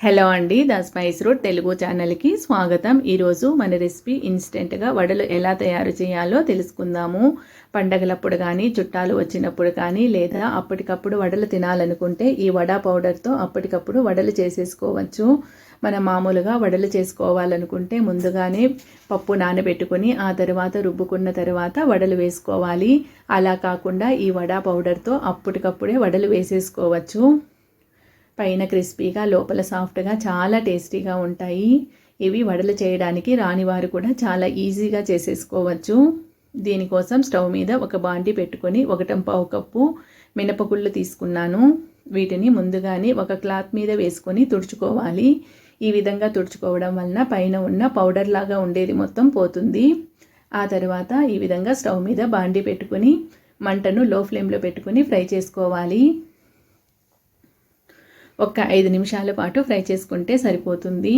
Hello అండి the spice road Telugu ఛానల్కి స్వాగతం. ఈరోజు మన రెసిపీ ఇన్స్టెంట్గా వడలు ఎలా తయారు చేయాలో తెలుసుకుందాము. పండగలప్పుడు కానీ చుట్టాలు వచ్చినప్పుడు కానీ లేదా అప్పటికప్పుడు వడలు తినాలనుకుంటే ఈ వడ పౌడర్తో అప్పటికప్పుడు వడలు చేసేసుకోవచ్చు. మనం మామూలుగా వడలు చేసుకోవాలనుకుంటే ముందుగానే పప్పు నానబెట్టుకొని ఆ తర్వాత రుబ్బుకున్న తర్వాత వడలు వేసుకోవాలి. అలా కాకుండా ఈ వడా పౌడర్తో అప్పటికప్పుడే వడలు వేసేసుకోవచ్చు. పైన క్రిస్పీగా లోపల సాఫ్ట్గా చాలా టేస్టీగా ఉంటాయి. ఇవి వడలు చేయడానికి రానివారు కూడా చాలా ఈజీగా చేసేసుకోవచ్చు. దీనికోసం స్టవ్ మీద ఒక బాండి పెట్టుకొని ఒకటం పావు కప్పు మినపగుళ్ళు తీసుకున్నాను. వీటిని ముందుగానే ఒక క్లాత్ మీద వేసుకొని తుడుచుకోవాలి. ఈ విధంగా తుడుచుకోవడం వలన పైన ఉన్న పౌడర్ లాగా ఉండేది మొత్తం పోతుంది. ఆ తర్వాత ఈ విధంగా స్టవ్ మీద బాండి పెట్టుకొని మంటను లో ఫ్లేమ్లో పెట్టుకొని ఫ్రై చేసుకోవాలి. ఒక ఐదు నిమిషాల పాటు ఫ్రై చేసుకుంటే సరిపోతుంది.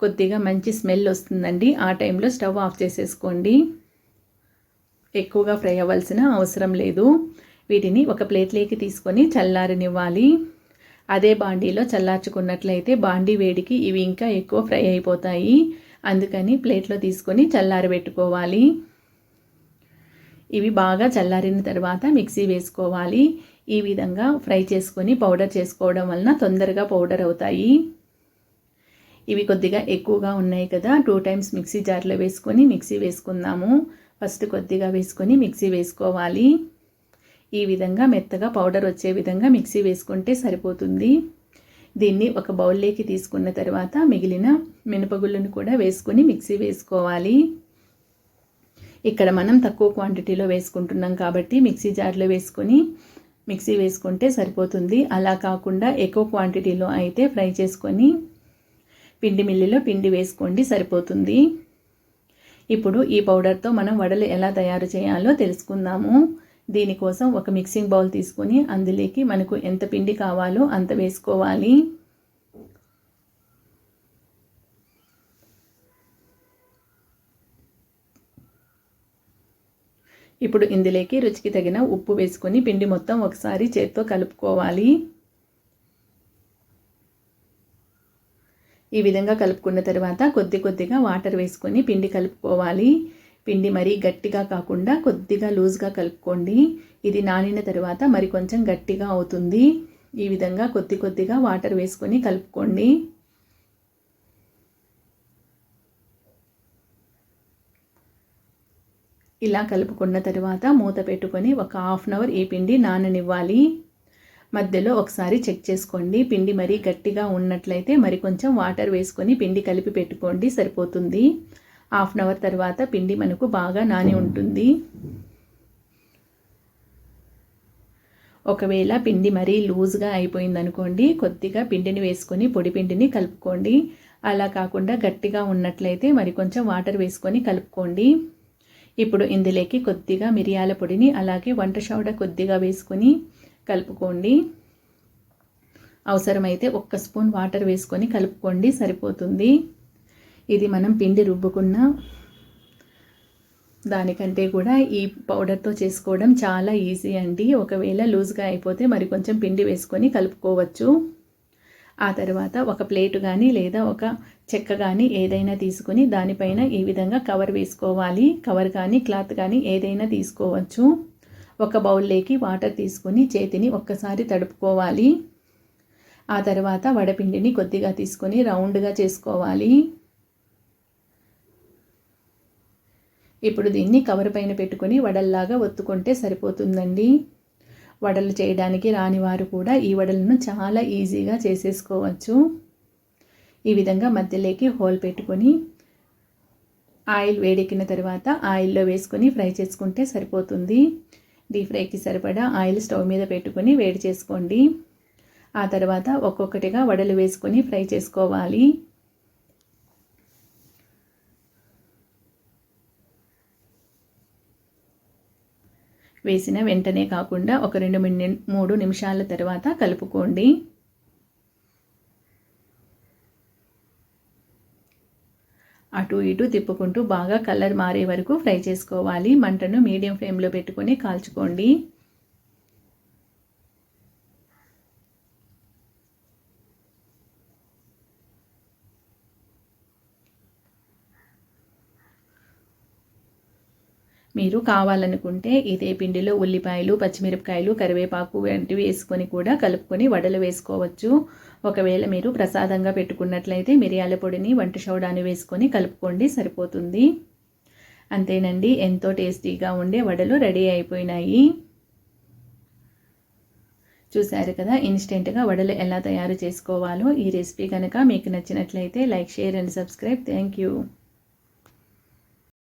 కొద్దిగా మంచి స్మెల్ వస్తుందండి. ఆ టైంలో స్టవ్ ఆఫ్ చేసేసుకోండి. ఎక్కువగా ఫ్రై అవ్వాల్సిన అవసరం లేదు. వీటిని ఒక ప్లేట్లోకి తీసుకొని చల్లారనివ్వాలి. అదే బాండీలో చల్లార్చుకున్నట్లయితే బాండీ వేడికి ఇవి ఇంకా ఎక్కువ ఫ్రై అయిపోతాయి. అందుకని ప్లేట్లో తీసుకొని చల్లారబెట్టుకోవాలి. ఇవి బాగా చల్లారిన తర్వాత మిక్సీ వేసుకోవాలి. ఈ విధంగా ఫ్రై చేసుకొని పౌడర్ చేసుకోవడం వలన తొందరగా పౌడర్ అవుతాయి. ఇవి కొద్దిగా ఎక్కువగా ఉన్నాయి కదా. టూ టైమ్స్ మిక్సీ జార్లో వేసుకొని మిక్సీ వేసుకుందాము. ఫస్ట్ కొద్దిగా వేసుకొని మిక్సీ వేసుకోవాలి. ఈ విధంగా మెత్తగా పౌడర్ వచ్చే విధంగా మిక్సీ వేసుకుంటే సరిపోతుంది. దీన్ని ఒక బౌల్లోకి తీసుకున్న తర్వాత మిగిలిన మినపగుళ్ళను కూడా వేసుకొని మిక్సీ వేసుకోవాలి. ఇక్కడ మనం తక్కువ క్వాంటిటీలో వేసుకుంటున్నాం కాబట్టి మిక్సీ జార్లో వేసుకొని మిక్సీ వేసుకుంటే సరిపోతుంది. అలా కాకుండా ఎక్కువ క్వాంటిటీలో అయితే ఫ్రై చేసుకొని పిండి మిల్లిలో పిండి వేసుకోండి సరిపోతుంది. ఇప్పుడు ఈ పౌడర్తో మనం వడలు ఎలా తయారు చేయాలో తెలుసుకుందాము. దీనికోసం ఒక మిక్సింగ్ బౌల్ తీసుకొని అందులోకి మనకు ఎంత పిండి కావాలో అంత వేసుకోవాలి. ఇప్పుడు ఇందులోకి రుచికి తగిన ఉప్పు వేసుకొని పిండి మొత్తం ఒకసారి చేత్తో కలుపుకోవాలి. ఈ విధంగా కలుపుకున్న తర్వాత కొద్ది కొద్దిగా వాటర్ వేసుకొని పిండి కలుపుకోవాలి. పిండి మరీ గట్టిగా కాకుండా కొద్దిగా లూజ్గా కలుపుకోండి. ఇది నానిన తర్వాత మరి కొంచెం గట్టిగా అవుతుంది. ఈ విధంగా కొద్ది కొద్దిగా వాటర్ వేసుకొని కలుపుకోండి. ఇలా కలుపుకున్న తర్వాత మూత పెట్టుకొని ఒక హాఫ్ అన్ అవర్ ఈ పిండి నాననివ్వాలి. మధ్యలో ఒకసారి చెక్ చేసుకోండి. పిండి మరీ గట్టిగా ఉన్నట్లయితే మరి కొంచెం వాటర్ వేసుకొని పిండి కలిపి పెట్టుకోండి సరిపోతుంది. హాఫ్ అన్ అవర్ తర్వాత పిండి మనకు బాగా నాని ఉంటుంది. ఒకవేళ పిండి మరీ లూజ్గా అయిపోయిందనుకోండి కొద్దిగా పిండిని వేసుకొని పొడి పిండిని కలుపుకోండి. అలా కాకుండా గట్టిగా ఉన్నట్లయితే మరి కొంచెం వాటర్ వేసుకొని కలుపుకోండి. ఇప్పుడు ఇందులోకి కొద్దిగా మిరియాల పొడిని అలాగే వంట సోడా కొద్దిగా వేసుకొని కలుపుకోండి. అవసరమైతే ఒక్క స్పూన్ వాటర్ వేసుకొని కలుపుకోండి సరిపోతుంది. ఇది మనం పిండి రుబ్బుకున్న దానికంటే కూడా ఈ పౌడర్తో చేసుకోవడం చాలా ఈజీ అండి. ఒకవేళ లూజ్గా అయిపోతే మరి కొంచెం పిండి వేసుకొని కలుపుకోవచ్చు. ఆ తర్వాత ఒక ప్లేటు కానీ లేదా ఒక చెక్క కానీ ఏదైనా తీసుకుని దానిపైన ఈ విధంగా కవర్ వేసుకోవాలి. కవర్ కానీ క్లాత్ కానీ ఏదైనా తీసుకోవచ్చు. ఒక బౌల్లోకి వాటర్ తీసుకుని చేతిని ఒక్కసారి తడుపుకోవాలి. ఆ తర్వాత వడపిండిని కొద్దిగా తీసుకొని రౌండ్గా చేసుకోవాలి. ఇప్పుడు దీన్ని కవర్ పైన పెట్టుకొని వడల్లాగా ఒత్తుకుంటే సరిపోతుందండి. వడలు చేయడానికి రాని వారు కూడా ఈ వడలను చాలా ఈజీగా చేసేసుకోవచ్చు. ఈ విధంగా మధ్యలోకి హోల్ పెట్టుకొని ఆయిల్ వేడెక్కిన తర్వాత ఆయిల్లో వేసుకొని ఫ్రై చేసుకుంటే సరిపోతుంది. డీప్ ఫ్రైకి సరిపడా ఆయిల్ స్టవ్ మీద పెట్టుకొని వేడి చేసుకోండి. ఆ తర్వాత ఒక్కొక్కటిగా వడలు వేసుకొని ఫ్రై చేసుకోవాలి. వేసిన వెంటనే కాకుండా ఒక రెండు మూడు నిమిషాల తర్వాత కలుపుకోండి. అటు ఇటు తిప్పుకుంటూ బాగా కలర్ మారే వరకు ఫ్రై చేసుకోవాలి. మంటను మీడియం ఫ్లేమ్లో పెట్టుకొని కాల్చుకోండి. మీరు కావాలనుకుంటే ఇదే పిండిలో ఉల్లిపాయలు పచ్చిమిరపకాయలు కరివేపాకు వంటివి వేసుకొని కూడా కలుపుకొని వడలు వేసుకోవచ్చు. ఒకవేళ మీరు ప్రసాదంగా పెట్టుకున్నట్లయితే మిరియాల పొడిని వంట సోడాని వేసుకొని కలుపుకోండి సరిపోతుంది. అంతేనండి ఎంతో టేస్టీగా ఉండే వడలు రెడీ అయిపోయినాయి. చూశారు కదా ఇన్స్టెంట్గా వడలు ఎలా తయారు చేసుకోవాలో ఈ రెసిపీ కనుక మీకు నచ్చినట్లయితే like share and subscribe. Thank you.